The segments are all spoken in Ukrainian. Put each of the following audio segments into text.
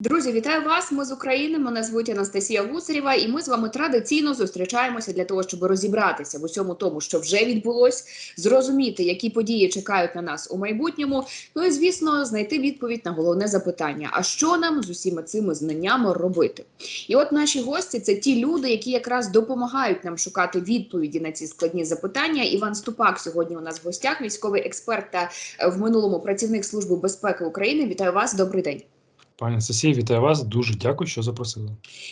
Друзі, вітаю вас! Ми з України. Мене звуть Анастасія Гусарєва, і ми з вами традиційно зустрічаємося для того, щоб розібратися в усьому тому, що вже відбулось, зрозуміти, які події чекають на нас у майбутньому. Ну і звісно, знайти відповідь на головне запитання: а що нам з усіма цими знаннями робити? І от наші гості це ті люди, які якраз допомагають нам шукати відповіді на ці складні запитання. Іван Ступак сьогодні у нас в гостях, військовий експерт та е, в минулому працівник служби безпеки України. Вітаю вас! Добрий день. Пані Анастасія, вітаю вас. Дуже дякую, що запросили.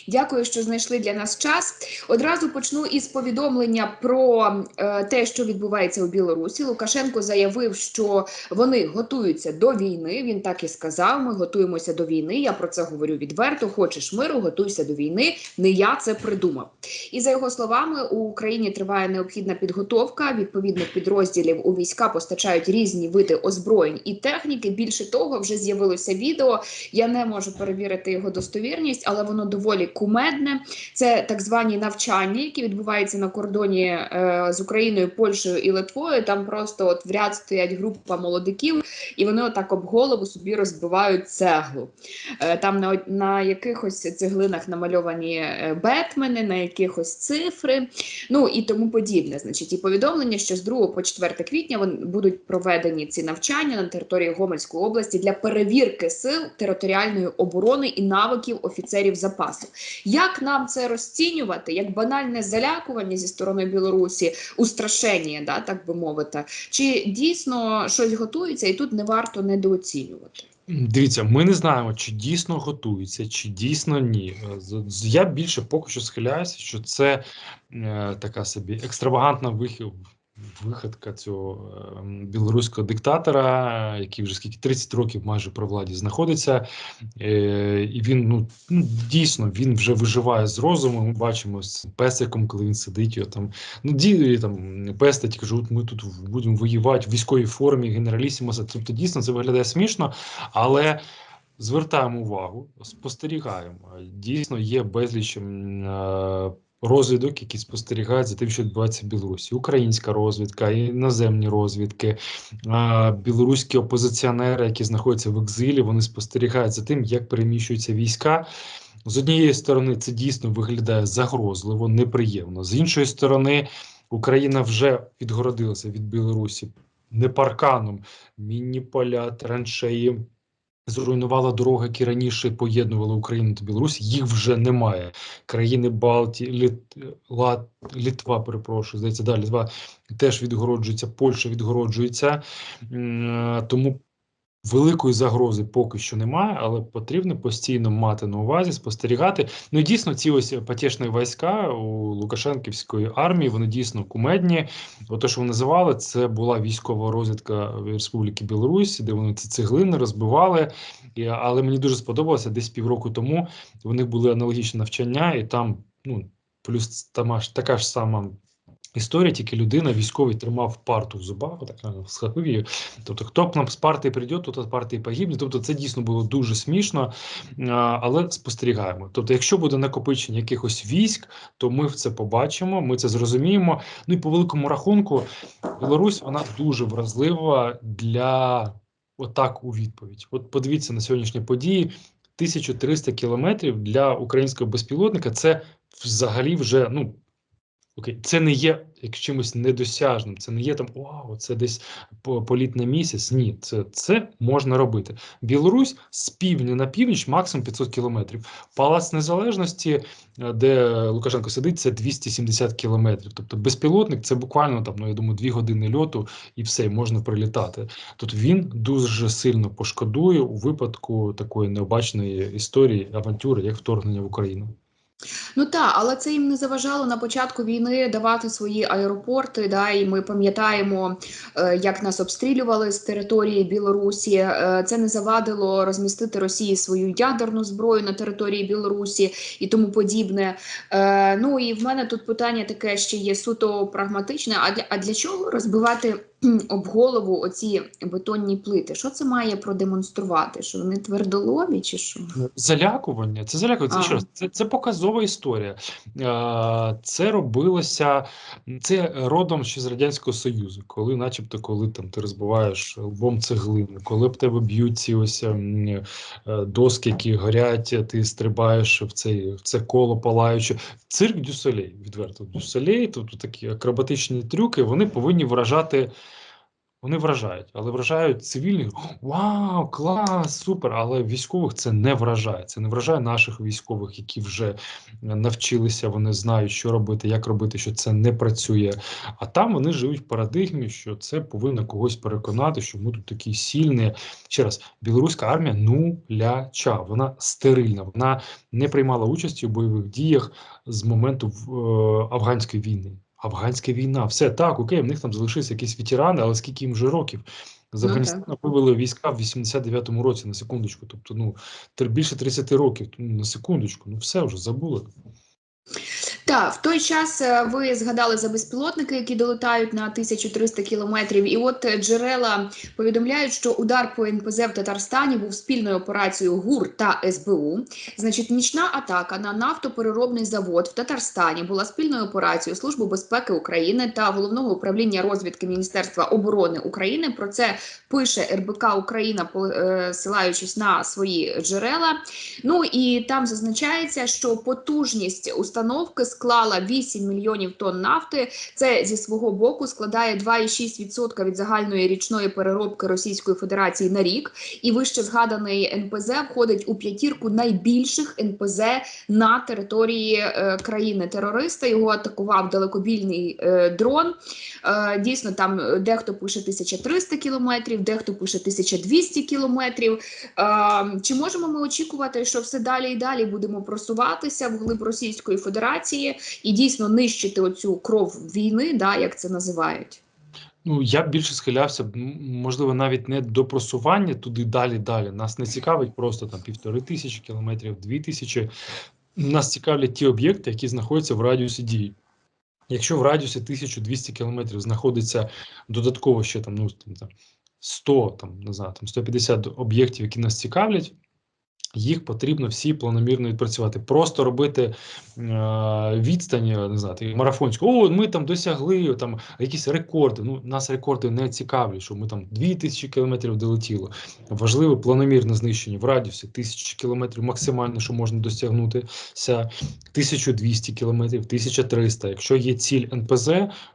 Дякую, що знайшли для нас час. Одразу почну із повідомлення про е, те, що відбувається у Білорусі. Лукашенко заявив, що вони готуються до війни. Він так і сказав: ми готуємося до війни. Я про це говорю відверто. Хочеш миру, готуйся до війни. Не я це придумав. І за його словами, у Україні триває необхідна підготовка. Відповідних підрозділів у війська постачають різні види озброєнь і техніки. Більше того, вже з'явилося відео. Я не можу перевірити його достовірність, але воно доволі кумедне. Це так звані навчання, які відбуваються на кордоні е, з Україною, Польщею і Литвою. Там просто от в ряд стоять група молодиків, і вони отак об голову собі розбивають цеглу. Е, там на, на якихось цеглинах намальовані е, бетмени, на якихось цифри, ну і тому подібне. Значить, і повідомлення, що з 2 по 4 квітня вони будуть проведені ці навчання на території Гомельської області для перевірки сил територіальної оборони і навиків офіцерів запасу. Як нам це розцінювати? Як банальне залякування зі сторони Білорусі, устрашення, да, так би мовити, чи дійсно щось готується, і тут не варто недооцінювати? Дивіться, ми не знаємо, чи дійсно готуються, чи дійсно ні. Я більше поки що схиляюся, що це е, така собі екстравагантна вихід. Виходка цього е, білоруського диктатора, який вже скільки 30 років майже при владі знаходиться, е, і він ну, ну дійсно він вже виживає з розуму. Ми бачимо з песиком, коли він сидить його там. Ну ді там пестить, кажуть, ми тут будемо воювати в військовій формі генералісімоса. Тобто дійсно це виглядає смішно, але. Звертаємо увагу, спостерігаємо. Дійсно, є безліч е, розвідок, які спостерігають за тим, що відбувається в Білорусі. Українська розвідка, іноземні розвідки, білоруські опозиціонери, які знаходяться в екзилі, вони спостерігають за тим, як переміщуються війська. З однієї сторони, це дійсно виглядає загрозливо, неприємно. З іншої сторони, Україна вже відгородилася від Білорусі не парканом, мінні поля, траншеї. Зруйнувала дороги, які раніше поєднували Україну та Білорусь. Їх вже немає. Країни Балті, Літ, Лат, Літва, перепрошую, здається, да, Літва теж відгороджується, Польща відгороджується. Тому великої загрози поки що немає, але потрібно постійно мати на увазі, спостерігати. Ну і дійсно, ці ось потішні війська у Лукашенківської армії, вони дійсно кумедні. Ото, що вони називали, це була військова розвідка Республіки Білорусь, де вони ці цеглини розбивали. Але мені дуже сподобалося десь півроку тому. Них були аналогічні навчання, і там, ну плюс там аж така ж сама. Історія, тільки людина, військовий тримав парту в зубах, отак е, схопив її. Тобто, хто б нам з партії прийде, то з партії погибне. Тобто, це дійсно було дуже смішно, але спостерігаємо. Тобто, якщо буде накопичення якихось військ, то ми це побачимо, ми це зрозуміємо. Ну і по великому рахунку, Білорусь вона дуже вразлива для отак у відповідь. От подивіться на сьогоднішні події. 1300 кілометрів для українського безпілотника це взагалі вже ну. Окей, це не є чимось недосяжним, це не є там вау, це десь по- політ на місяць. Ні, це, це можна робити. Білорусь з півдня на північ максимум 500 кілометрів. Палац Незалежності, е, де Лукашенко сидить, це 270 кілометрів. Тобто безпілотник це буквально там, ну я думаю, дві години льоту і все, можна прилітати. Тобто він дуже сильно пошкодує у випадку такої необачної історії, авантюри, як вторгнення в Україну. Ну так, але це їм не заважало на початку війни давати свої аеропорти. Да, і ми пам'ятаємо, е, як нас обстрілювали з території Білорусі. Е, це не завадило розмістити Росії свою ядерну зброю на території Білорусі і тому подібне. Е, ну і в мене тут питання таке ще є суто прагматичне. А для, а для чого розбивати об голову оці бетонні плити. Що це має продемонструвати? Що вони твердолобі чи що? Залякування, це залякування. Це, це, це показова історія. Це робилося, це родом ще з Радянського Союзу, коли, начебто, коли там ти розбиваєш лбом цеглину, коли б тебе б'ють ці ось ем, е, доски, які горять, ти стрибаєш в цей в це коло палаюче. Цирк Дюсалей, відверто Дюсалей, тобто такі акробатичні трюки, вони повинні вражати. Вони вражають, але вражають цивільних. Вау, клас, супер! Але військових це не вражає. Це не вражає наших військових, які вже навчилися, вони знають, що робити, як робити, що це не працює. А там вони живуть в парадигмі, що це повинно когось переконати, що ми тут такі сильні. Ще раз, білоруська армія нуляча, вона стерильна, вона не приймала участі у бойових діях з моменту е, афганської війни. Афганська війна, все так, окей, в них там залишилися якісь ветерани, але скільки їм вже років? З Ну, Афганістану вивели війська в 89-му році, на секундочку. Тобто, ну, більше 30 років, ну, на секундочку, ну все вже забули. Так, в той час е, ви згадали за безпілотники, які долетають на 1300 кілометрів. І от е, джерела повідомляють, що удар по НПЗ в Татарстані був спільною операцією ГУР та СБУ. Значить, нічна атака на нафтопереробний завод в Татарстані була спільною операцією Служби безпеки України та головного управління розвідки Міністерства оборони України. Про це пише РБК Україна, посилаючись на свої джерела. Ну і там зазначається, що потужність установки склала 8 мільйонів тонн нафти. Це зі свого боку складає 2,6% від загальної річної переробки Російської Федерації на рік. І вище згаданий НПЗ входить у п'ятірку найбільших НПЗ на території е, країни-терориста. Його атакував далекобільний е, дрон. Е, дійсно, там дехто пише 1300 кілометрів, дехто пише 1200 кілометрів. Чи можемо ми очікувати, що все далі і далі будемо просуватися вглиб Російської Федерації і дійсно нищити оцю кров війни, да, як це називають? Ну, я більше схилявся, можливо, навіть не до просування туди далі далі. Нас не цікавить просто там півтори тисячі кілометрів, дві тисячі. Нас цікавлять ті об'єкти, які знаходяться в радіусі дії. Якщо в радіусі 1200 кілометрів знаходиться додатково ще там, ну, там 100, там, не знаю, там 150 об'єктів, які нас цікавлять, їх потрібно всі планомірно відпрацювати. Просто робити е, відстань, е, не знаю, такі марафонську. О, ми там досягли там якісь рекорди. Ну, нас рекорди не цікавлять, що ми там 2000 кілометрів долетіло. Важливе планомірне знищення в радіусі 1000 кілометрів максимально, що можна досягнутися 1200 кілометрів, 1300. Якщо є ціль НПЗ,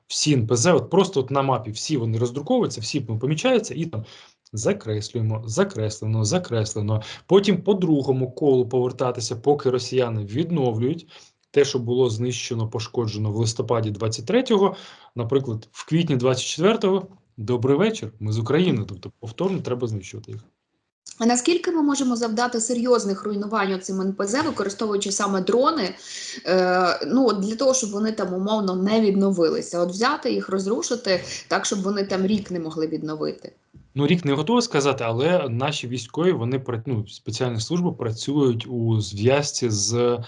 всі НПЗ, от просто от на мапі всі вони роздруковуються, всі помічаються і там. Закреслюємо, закреслено, закреслено. Потім по другому колу повертатися, поки росіяни відновлюють те, що було знищено, пошкоджено в листопаді 23-го, наприклад, в квітні 24-го. Добрий вечір. Ми з України. Тобто, повторно треба знищувати їх. А наскільки ми можемо завдати серйозних руйнувань цим НПЗ, використовуючи саме дрони, е, ну для того, щоб вони там умовно не відновилися, от взяти їх, розрушити так, щоб вони там рік не могли відновити. Ну, рік не готовий сказати, але наші військові вони ну, спеціальні служби працюють у зв'язці з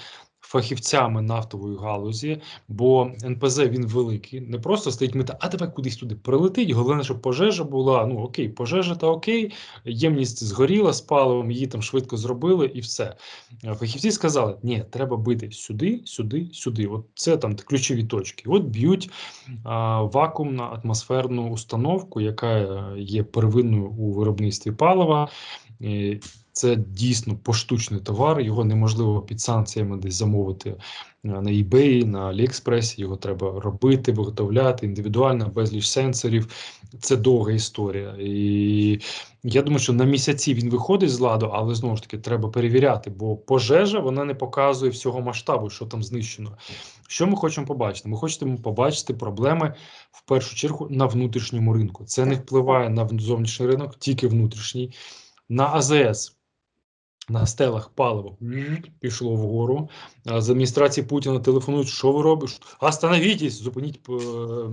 фахівцями нафтової галузі, бо НПЗ він великий, не просто стоїть мета, а давай кудись туди прилетить. Головне, щоб пожежа була. Ну окей, пожежа та окей, ємність згоріла з паливом, її там швидко зробили, і все. Фахівці сказали: ні, треба бити сюди, сюди, сюди. От це там ключові точки. От б'ють а, вакуумну атмосферну установку, яка є первинною у виробництві палива. Це дійсно поштучний товар, його неможливо під санкціями десь замовити е, на eBay, на AliExpress, його треба робити, виготовляти індивідуально, безліч сенсорів. Це довга історія. І я думаю, що на місяці він виходить з ладу, але знову ж таки треба перевіряти, бо пожежа вона не показує всього масштабу, що там знищено. Що ми хочемо побачити? Ми хочемо побачити проблеми в першу чергу на внутрішньому ринку. Це не впливає на зовнішній ринок, тільки внутрішній. На АЗС. На стелах паливо пішло вгору. З адміністрації Путіна телефонують, що ви робиш? Остановітесь, зупиніть е,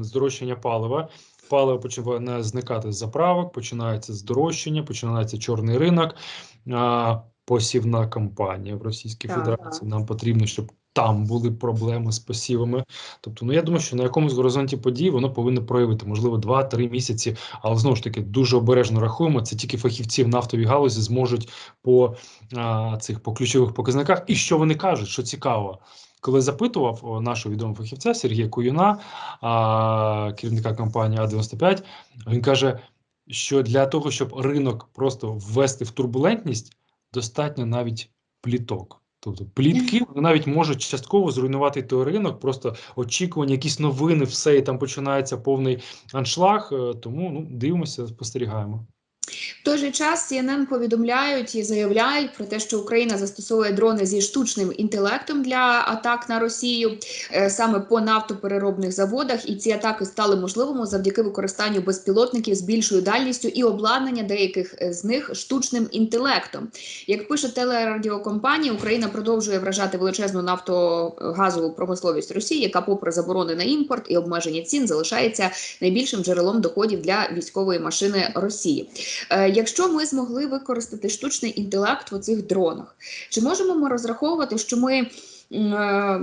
здорожчання палива. Паливо починає зникати з заправок, починається здорожчання, починається чорний ринок. Посівна кампанія в Російській Так, Федерації. Нам потрібно, щоб там були проблеми з посівами. Тобто, ну я думаю, що на якомусь горизонті подій воно повинно проявити, можливо, 2-3 місяці, але знову ж таки дуже обережно рахуємо. Це тільки фахівці в нафтовій галузі зможуть по а, цих по ключових показниках. І що вони кажуть, що цікаво. Коли запитував нашого відомого фахівця Сергія Куюна, а, керівника компанії А95, він каже, що для того, щоб ринок просто ввести в турбулентність, достатньо навіть пліток. Тобто плітки вони навіть можуть частково зруйнувати той ринок, просто очікування, якісь новини, все, і там починається повний аншлаг. Е, Тому ну, дивимося, спостерігаємо. Той же час CNN повідомляють і заявляють про те, що Україна застосовує дрони зі штучним інтелектом для атак на Росію е, саме по нафтопереробних заводах, і ці атаки стали можливими завдяки використанню безпілотників з більшою дальністю і обладнання деяких е, з них штучним інтелектом. Як пише телерадіокомпанія, Україна продовжує вражати величезну нафтогазову промисловість Росії, яка, попри заборони на імпорт і обмеження цін, залишається найбільшим джерелом доходів для військової машини Росії. Якщо ми змогли використати штучний інтелект в цих дронах, чи можемо ми розраховувати, що ми, е,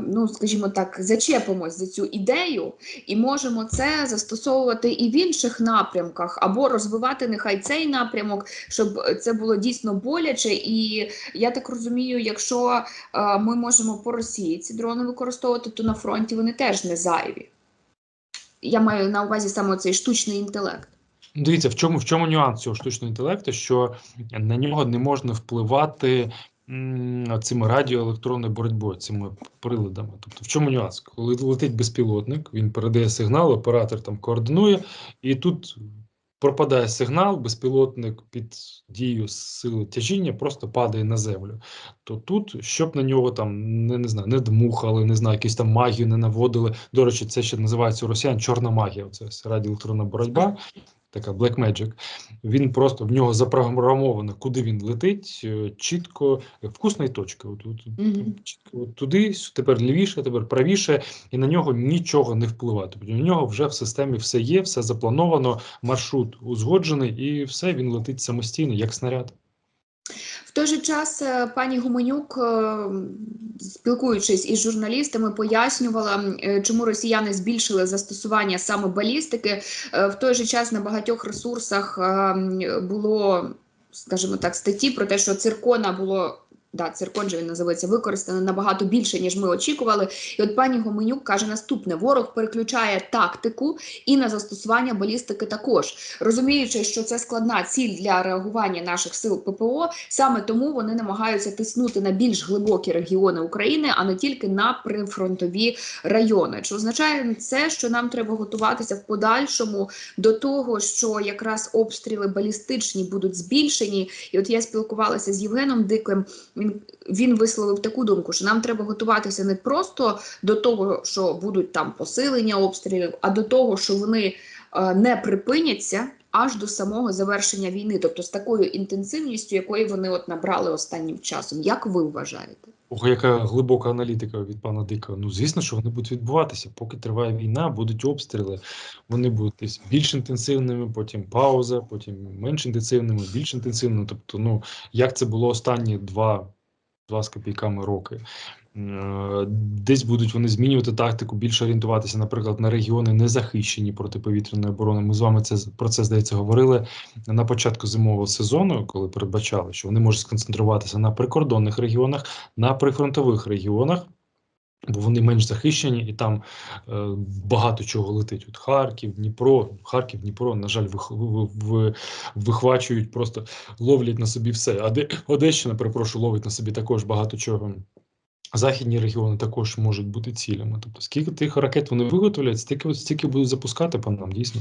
ну скажімо так, зачепимось за цю ідею і можемо це застосовувати і в інших напрямках, або розвивати нехай цей напрямок, щоб це було дійсно боляче. І я так розумію, якщо е, ми можемо по Росії ці дрони використовувати, то на фронті вони теж не зайві. Я маю на увазі саме цей штучний інтелект. Дивіться, в чому в чому нюанс цього штучного інтелекту, що на нього не можна впливати цими радіоелектронною боротьбою, цими приладами. Тобто, в чому нюанс? Коли летить безпілотник, він передає сигнал, оператор там координує, і тут пропадає сигнал, безпілотник під дією сили тяжіння просто падає на землю. То тут, щоб на нього там не, не знаю, не дмухали, не знаю, якісь там магію не наводили. До речі, це ще називається у росіян чорна магія. Це радіоелектронна боротьба така Black Magic, він просто в нього запрограмовано, куди він летить, е, чітко, вкусної точки. точка. От, от, Мгм. чітко, от туди, тепер лівіше, тепер правіше, і на нього нічого не впливає. Тобто у нього вже в системі все є, все заплановано, маршрут узгоджений, і все він летить самостійно, як снаряд. Той же час е, пані Гуменюк, е, спілкуючись із журналістами, пояснювала, е, чому росіяни збільшили застосування саме балістики. В той же час на багатьох ресурсах було, скажімо так, статті про те, що циркона було. Да, циркон же він називається використано набагато більше, ніж ми очікували. І от пані Гоменюк каже наступне: ворог переключає тактику і на застосування балістики також, розуміючи, що це складна ціль для реагування наших сил ППО. Саме тому вони намагаються тиснути на більш глибокі регіони України, а не тільки на прифронтові райони. Чи означає це, що нам треба готуватися в подальшому до того, що якраз обстріли балістичні будуть збільшені? І от я спілкувалася з Євгеном Диким. Він він висловив таку думку, що нам треба готуватися не просто до того, що будуть там посилення обстрілів, а до того, що вони е, не припиняться аж до самого завершення війни, тобто з такою інтенсивністю, якої вони от набрали останнім часом. Як ви вважаєте? Ого, яка глибока аналітика від пана Дика. Ну, звісно, що вони будуть відбуватися. Поки триває війна, будуть обстріли. Вони будуть більш інтенсивними, потім пауза, потім менш інтенсивними, більш інтенсивними. Тобто, ну як це було останні два, два з копійками роки. Е, Десь будуть вони змінювати тактику, більше орієнтуватися, наприклад, на регіони незахищені протиповітряної оборони. Ми з вами це про це здається говорили на початку зимового сезону, коли передбачали, що вони можуть сконцентруватися на прикордонних регіонах, на прифронтових регіонах. Бо вони менш захищені, і там е, багато чого летить. От Харків, Дніпро, Харків, Дніпро, на жаль, вих, в, вихвачують, просто ловлять на собі все. А де Одещина, перепрошую, ловить на собі також багато чого. Західні регіони також можуть бути цілями. Тобто, скільки тих ракет вони виготовлять, стільки, стільки будуть запускати по нам, дійсно.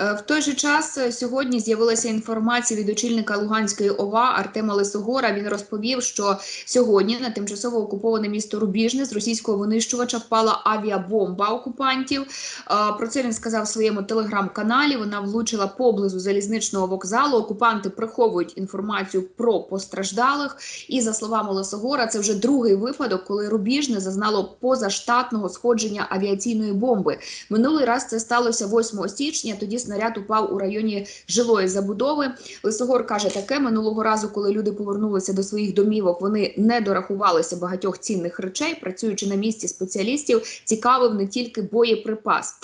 Е, В той же час е, сьогодні з'явилася інформація від очільника Луганської ОВА Артема Лисогора. Він розповів, що сьогодні на тимчасово окуповане місто Рубіжне з російського винищувача впала авіабомба окупантів. Е, Про це він сказав в своєму телеграм-каналі. Вона влучила поблизу залізничного вокзалу. Окупанти приховують інформацію про постраждалих. І за словами Лисогора, це вже другий випадок, коли Рубіжне зазнало позаштатного сходження авіаційної бомби. Минулий раз це сталося 8 січня. Тоді снаряд упав у районі жилої забудови. Лисогор каже таке минулого разу, коли люди повернулися до своїх домівок, вони не дорахувалися багатьох цінних речей. Працюючи на місці спеціалістів, цікавив не тільки боєприпас.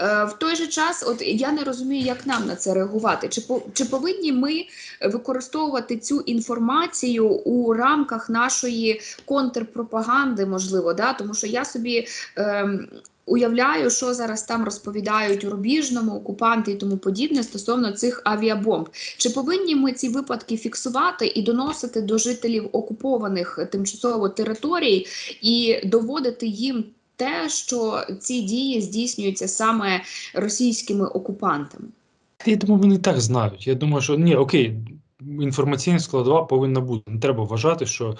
Е, в той же час, от я не розумію, як нам на це реагувати. Чи по чи повинні ми використовувати цю інформацію у рамках нашої контрпропаганди, можливо, да? тому що я собі. Ем, Уявляю, що зараз там розповідають у рубіжному окупанти і тому подібне стосовно цих авіабомб. Чи повинні ми ці випадки фіксувати і доносити до жителів окупованих тимчасово територій і доводити їм те, що ці дії здійснюються саме російськими окупантами? Я думаю, вони так знають. Я думаю, що ні, окей, інформаційна складова повинна бути. Не треба вважати, що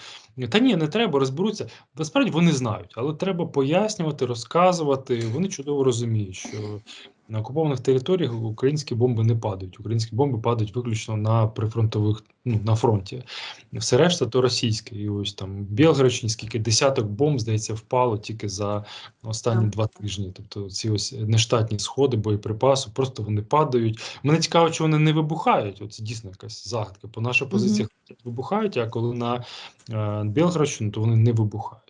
та ні, не треба, розберуться. Насправді вони знають, але треба пояснювати, розказувати. Вони чудово розуміють, що на окупованих територіях українські бомби не падають. Українські бомби падають виключно на прифронтових, ну на фронті. Все решта то російське. І ось там Білгородщині скільки десяток бомб, здається, впало тільки за останні два тижні. Тобто ці ось нештатні сходи боєприпасу, просто вони падають. Мене цікаво, чи вони не вибухають. Оце дійсно якась загадка. По нашій позиції вибухають, а коли на е, Білгородщину, то вони не вибухають.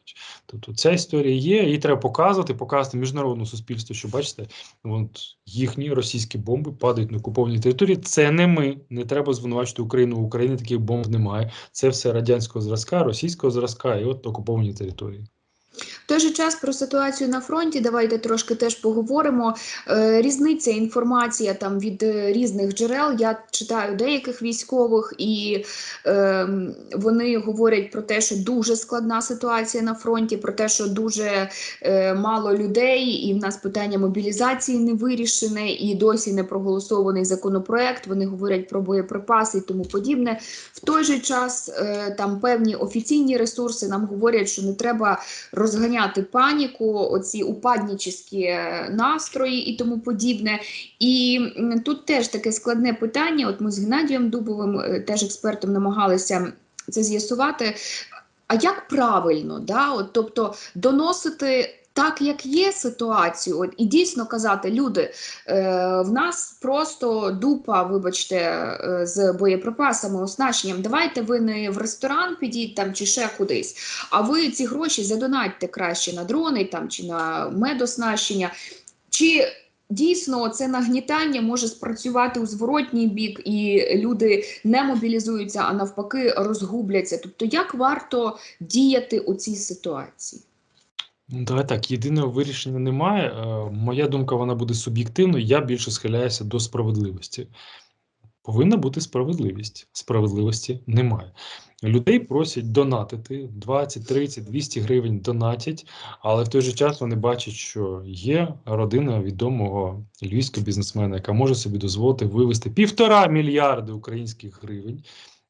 Тобто ця історія є, її треба показувати, показувати міжнародному суспільству, що бачите, от їхні російські бомби падають на окупованій території. Це не ми. Не треба звинувачити Україну. У Україні таких бомб немає. Це все радянського зразка, російського зразка і от окуповані території. В той же час про ситуацію на фронті давайте трошки теж поговоримо. Е, різниця інформація там від е, різних джерел. Я читаю деяких військових, і е, вони говорять про те, що дуже складна ситуація на фронті, про те, що дуже е, мало людей, і в нас питання мобілізації не вирішене, і досі не проголосований законопроект. Вони говорять про боєприпаси і тому подібне. В той же час е, там певні офіційні ресурси нам говорять, що не треба розганяти паніку, оці упаднічі настрої і тому подібне. І тут теж таке складне питання. От ми з Геннадієм Дубовим, е, теж експертом, намагалися це з'ясувати. А як правильно, да? От, тобто доносити. Так, як є ситуацію, от, і дійсно казати, люди, е, в нас просто дупа, вибачте, е, з боєприпасами, оснащенням. Давайте ви не в ресторан підіть там чи ще кудись, а ви ці гроші задонатьте краще на дрони там чи на медоснащення. Чи дійсно це нагнітання може спрацювати у зворотній бік, і люди не мобілізуються, а навпаки, розгубляться? Тобто, як варто діяти у цій ситуації? Ну, Давай так, єдиного вирішення немає. Е, Моя думка вона буде суб'єктивною. Я більше схиляюся до справедливості. Повинна бути справедливість. Справедливості немає. Людей просять донатити 20, 30, 200 гривень донатять, але в той же час вони бачать, що є родина відомого львівського бізнесмена, яка може собі дозволити вивести півтора мільярди українських гривень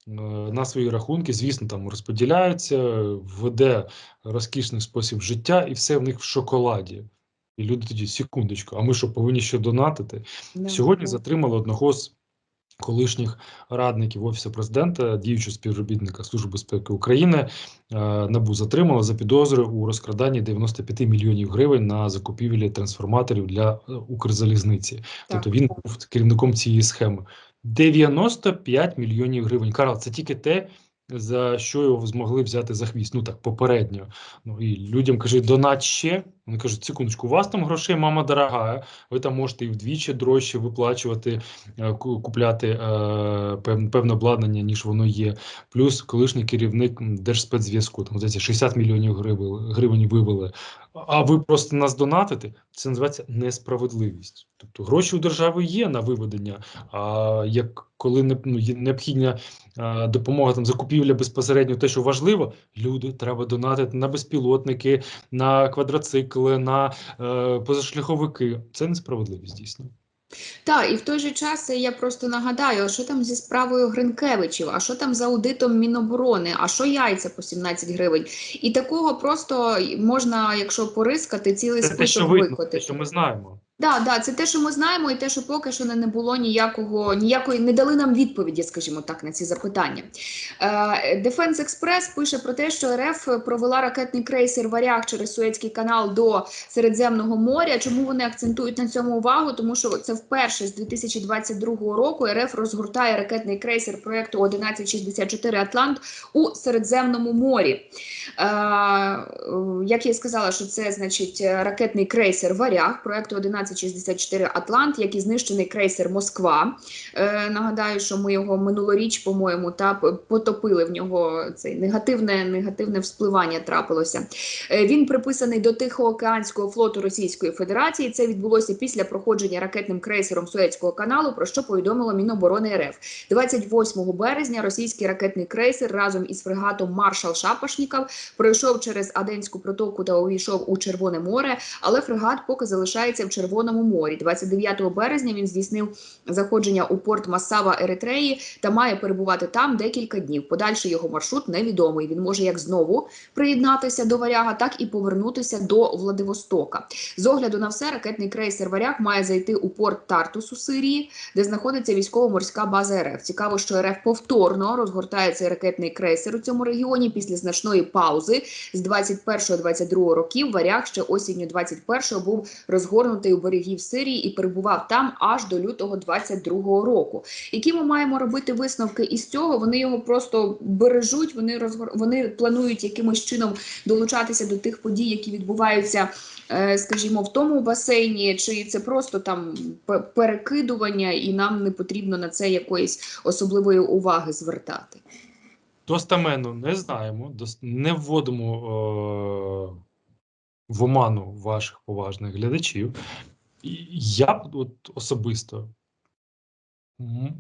на свої рахунки. Звісно, там розподіляються, веде розкішний спосіб життя, і все в них в шоколаді. І люди тоді, секундочку, а ми що повинні ще донатити? Сьогодні затримали одного з колишніх радників Офісу президента, діючого співробітника Служби безпеки України. Е, НАБУ затримало за підозрою у розкраданні 95 мільйонів гривень на закупівлі трансформаторів для е, Укрзалізниці. Тобто він був керівником цієї схеми. 95 мільйонів гривень. Карл, це тільки те, за що його змогли взяти за хвіст. Ну так попередньо. Ну і людям кажуть, донат ще. Вони кажуть, секундочку, у вас там грошей, мама дорога. Ви там можете і вдвічі дорожче виплачувати, е, купляти е, певне обладнання, ніж воно є. Плюс колишній керівник Держспецзв'язку, там здається, 60 мільйонів гривень, вивели. А ви просто нас донатите. Це називається несправедливість. Тобто гроші у держави є на виведення. А як коли не ну, необхідна е, допомога там закупівля безпосередньо, те, що важливо, люди треба донатити на безпілотники, на квадроцикли, на е, позашляховики. Це несправедливість дійсно. Так, і в той же час я просто нагадаю, а що там зі справою Гринкевичів, а що там за аудитом Міноборони, а що яйця по 17 гривень. І такого просто можна, якщо порискати, цілий список викотити. те, що ми знаємо. Да, да, це те, що ми знаємо, і те, що поки що не було ніякого, ніякої, не дали нам відповіді, скажімо так, на ці запитання. Е, Defense Express пише про те, що РФ провела ракетний крейсер Варяг через Суецький канал до Середземного моря. Чому вони акцентують на цьому увагу? Тому що це вперше з 2022 року РФ розгортає ракетний крейсер проекту 1164 Атлант у Середземному морі. Е, Як я сказала, що це значить ракетний крейсер Варяг проекту 1164 Атлант, як і знищений крейсер Москва. Е, Нагадаю, що ми його минулоріч, по-моєму, та потопили в нього цей негативне, негативне вспливання трапилося. Е, Він приписаний до Тихоокеанського флоту Російської Федерації. Це відбулося після проходження ракетним крейсером Суецького каналу, про що повідомило Міноборони РФ. 28 березня російський ракетний крейсер разом із фрегатом Маршал Шапошніков пройшов через Аденську протоку та увійшов у Червоне море, але фрегат поки залишається в Червоному морі. 29 березня він здійснив заходження у порт Масава Еритреї та має перебувати там декілька днів. Подальший його маршрут невідомий. Він може як знову приєднатися до варяга, так і повернутися до Владивостока. З огляду на все, ракетний крейсер Варяг має зайти у порт Тартус у Сирії, де знаходиться військово-морська база РФ. Цікаво, що РФ повторно розгортає цей ракетний крейсер у цьому регіоні після значної паузи з 21-22 років. Варяг ще осінню 21-го був розгорнутий у берегів Сирії і перебував там аж до лютого 22-го року. Які ми маємо робити висновки із цього? Вони його просто бережуть. Вони розгор... вони планують якимось чином долучатися до тих подій, які відбуваються, е, скажімо, в тому басейні, чи це просто там перекидування, і нам не потрібно на це якоїсь особливої уваги звертати. Достаменно не знаємо, не вводимо е- в оману ваших поважних глядачів. Я б от особисто,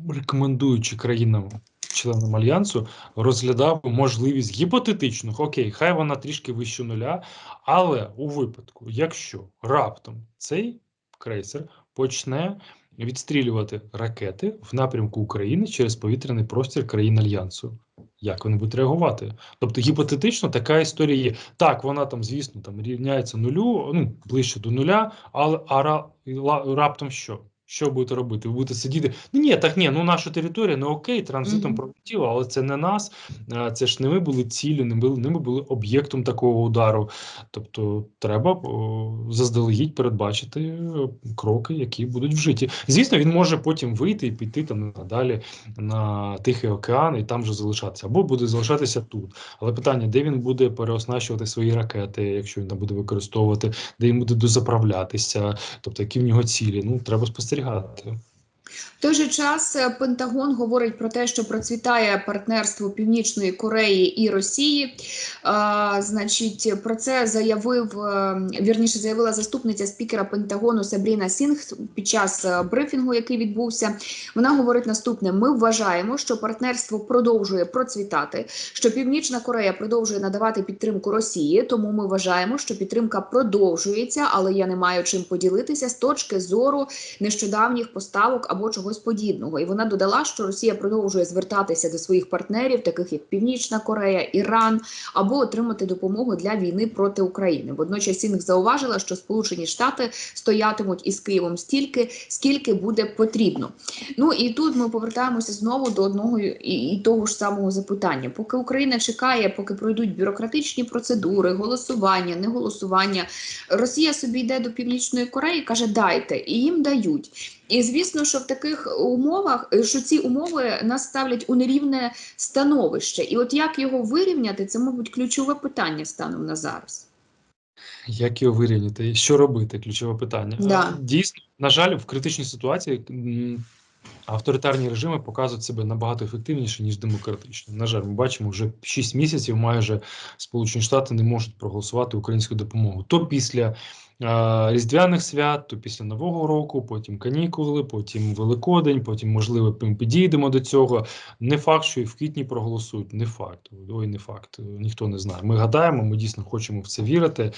рекомендуючи країнам, членам альянсу, розглядав можливість гіпотетичних, окей, хай вона трішки вище нуля, але у випадку, якщо раптом цей крейсер почне відстрілювати ракети в напрямку України через повітряний простір країн альянсу. Як вони будуть реагувати? Тобто гіпотетично така історія є. Так, вона там, звісно, там рівняється нулю, ну ближче до нуля, але а ра, раптом що? Що будете робити? Ви будете сидіти. Ну ні, так ні, ну наша територія, ну окей, транзитом Мгм. пролетіло, але це не нас. Це ж не ми були ціллю, не були, не ми були об'єктом такого удару. Тобто, треба о, заздалегідь передбачити е, кроки, які будуть вжиті. Звісно, він може потім вийти і піти там надалі на Тихий океан і там же залишатися, або буде залишатися тут. Але питання, де він буде переоснащувати свої ракети, якщо він там буде використовувати, де він буде дозаправлятися, тобто які в нього цілі. Ну треба спостерігати. В той же час е, Пентагон говорить про те, що процвітає партнерство Північної Кореї і Росії. А, значить, про це заявив е, вірніше заявила заступниця спікера Пентагону Сабріна Сінг під час е, брифінгу, який відбувся. Вона говорить наступне: ми вважаємо, що партнерство продовжує процвітати, що Північна Корея продовжує надавати підтримку Росії. Тому ми вважаємо, що підтримка продовжується, але я не маю чим поділитися з точки зору нещодавніх поставок або чогось подібного. І вона додала, що Росія продовжує звертатися до своїх партнерів, таких як Північна Корея, Іран, або отримати допомогу для війни проти України. Водночас Сінг зауважила, що Сполучені Штати стоятимуть із Києвом стільки, скільки буде потрібно. Ну і тут ми повертаємося знову до одного і того ж самого запитання. Поки Україна чекає, поки пройдуть бюрократичні процедури, голосування, не голосування, Росія собі йде до Північної Кореї, каже, дайте, і їм дають. І звісно, що в таких умовах, е, що ці умови нас ставлять у нерівне становище. І от як його вирівняти, це, мабуть, ключове питання станом на зараз. Як його вирівняти? Що робити? Ключове питання. Да. Е, Дійсно, на жаль, в критичній ситуації авторитарні режими показують себе набагато ефективніше, ніж демократичні. На жаль, ми бачимо, вже 6 місяців майже Сполучені Штати не можуть проголосувати українську допомогу. То після Різдвяних свят, то після Нового року, потім канікули, потім Великодень, потім, можливо, ми підійдемо до цього. Не факт, що і в квітні проголосують. Не факт. Ой, не факт. Ніхто не знає. Ми гадаємо, ми дійсно хочемо в це вірити.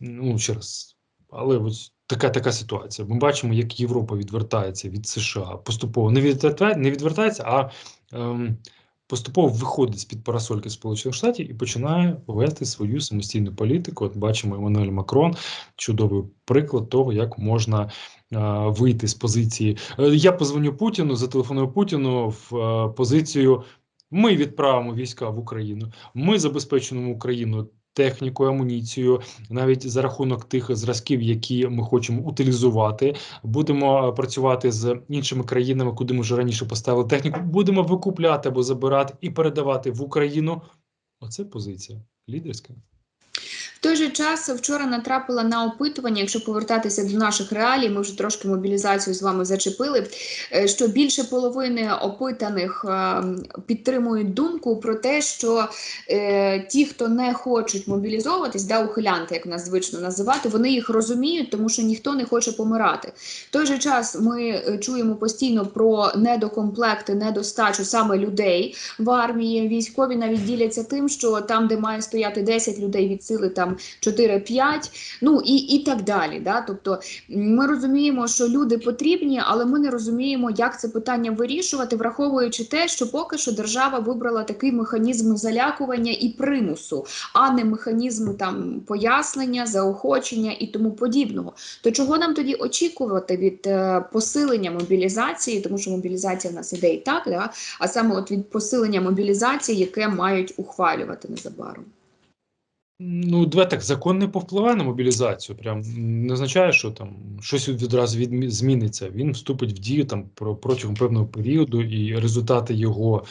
Ну, ще раз. Але ось така така ситуація. Ми бачимо, як Європа відвертається від США. Поступово не відвертає, не відвертається, а ем, поступово виходить з під парасольки Сполучених Штатів і починає вести свою самостійну політику. От бачимо Еммануель Макрон, чудовий приклад того, як можна вийти з позиції. Е, я позвоню Путіну, зателефоную Путіну в е, позицію. Ми відправимо війська в Україну. Ми забезпечимо Україну технікою, амуніцію, навіть за рахунок тих зразків, які ми хочемо утилізувати. Будемо е, працювати з іншими країнами, куди ми вже раніше поставили техніку. Будемо викупляти або забирати і передавати в Україну. Оце позиція лідерська. Той же час вчора натрапила на опитування, якщо повертатися до наших реалій, ми вже трошки мобілізацію з вами зачепили. е, Що більше половини опитаних е, підтримують думку про те, що е, ті, хто не хочуть мобілізовуватись, да, ухилянти, як нас звично називати, вони їх розуміють, тому що ніхто не хоче помирати. Той же час ми чуємо постійно про недокомплекти, недостачу саме людей в армії. Військові навіть діляться тим, що там, де має стояти 10 людей від сили, там 4-5, ну і, і так далі. Да? Тобто ми розуміємо, що люди потрібні, але ми не розуміємо, як це питання вирішувати, враховуючи те, що поки що держава вибрала такий механізм залякування і примусу, а не механізм там пояснення, заохочення і тому подібного. То чого нам тоді очікувати від е, посилення мобілізації, тому що мобілізація в нас іде і так, да? а саме от від посилення мобілізації, яке мають ухвалювати незабаром. Ну, давай так, закон не повпливає на мобілізацію. Прям не означає, що там щось відразу відмі- зміниться. Він вступить в дію там про протягом певного періоду, і результати його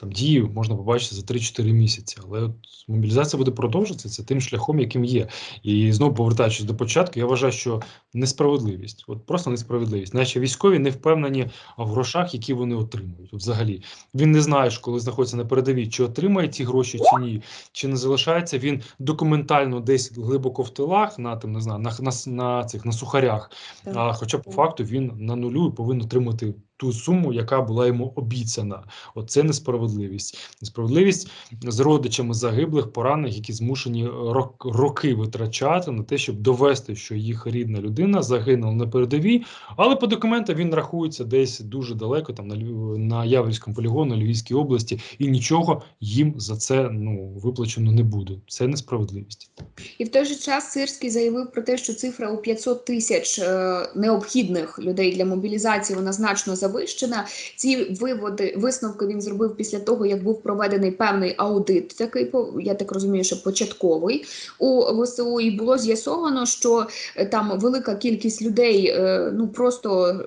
там дії можна побачити за 3-4 місяці. Але от мобілізація буде продовжуватися тим шляхом, яким є. І знову повертаючись до початку, я вважаю, що несправедливість, от просто несправедливість. Наші військові не впевнені в грошах, які вони отримують. От взагалі він не знає, коли знаходиться на передовій, чи отримає ті гроші, чи ні, чи не залишається він документально десь глибоко в тилах, на тим не знаю, на, на, на цих на сухарях. Так. А хоча по факту він на нулю і повинен отримати ту суму, яка була йому обіцяна. Оце несправедливість. Несправедливість з родичами загиблих, поранених, які змушені рок, роки витрачати на те, щоб довести, що їх рідна людина загинула на передовій, але по документам він рахується десь дуже далеко, там на на Яворівському полігону, Львівській області, і нічого їм за це ну виплачено не буде. Це несправедливість. І в той же час Сирський заявив про те, що цифра у 500 тисяч е, необхідних людей для мобілізації вона значно завищена. Ці виводи висновки він зробив після того, як був проведений певний аудит, такий я так розумію, що початковий у ВСУ, і було з'ясовано, що е, там велика кількість людей е, ну просто.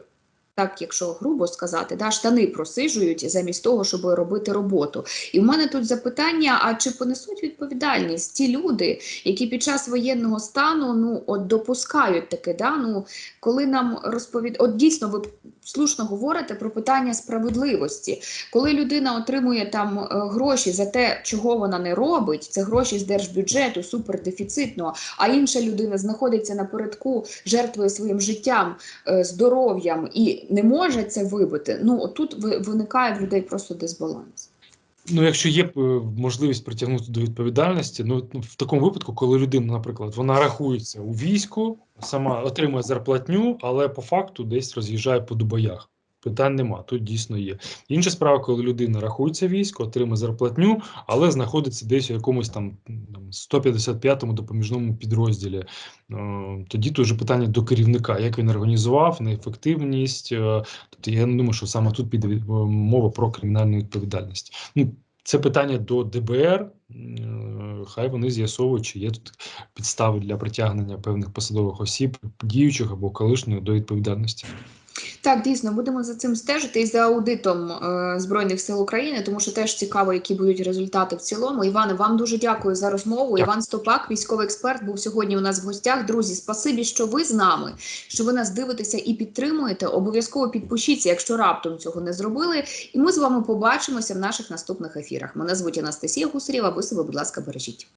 Так, якщо грубо сказати, да, штани просижують замість того, щоб робити роботу. І в мене тут запитання: а чи понесуть відповідальність ті люди, які під час воєнного стану ну от допускають таке, да, ну коли нам розповід... от дійсно ви слушно говорите про питання справедливості, коли людина отримує там е, гроші за те, чого вона не робить, це гроші з держбюджету супердефіцитного, а інша людина знаходиться напередку, жертвує своїм життям, е, здоров'ям і не може це вибити. Ну отут ви- виникає в людей просто дисбаланс. Ну, якщо є е, можливість притягнути до відповідальності, ну ну, в такому випадку, коли людина, наприклад, вона рахується у війську, сама отримує зарплатню, але по факту десь роз'їжджає по дубаях. Питань нема, тут дійсно є. Інша справа, коли людина рахується військо, отримує зарплатню, але знаходиться десь у якомусь там там, 155-му допоміжному підрозділі. Е, Тоді тут вже питання до керівника, як він організував, неефективність. е, Тобто я не думаю, що саме тут піде мова про кримінальну відповідальність. Ну, це питання до ДБР. е, Хай вони з'ясовують, чи є тут підстави для притягнення певних посадових осіб, діючих або колишніх до відповідальності. Так, дійсно, будемо за цим стежити і за аудитом е, Збройних сил України, тому що теж цікаво, які будуть результати в цілому. Іване, вам дуже дякую за розмову. Дякую. Іван Стопак, військовий експерт, був сьогодні у нас в гостях. Друзі, спасибі, що ви з нами, що ви нас дивитеся і підтримуєте. Обов'язково підпишіться, якщо раптом цього не зробили. І ми з вами побачимося в наших наступних ефірах. Мене звуть Анастасія Гусарєва. Ви себе, будь ласка, бережіть.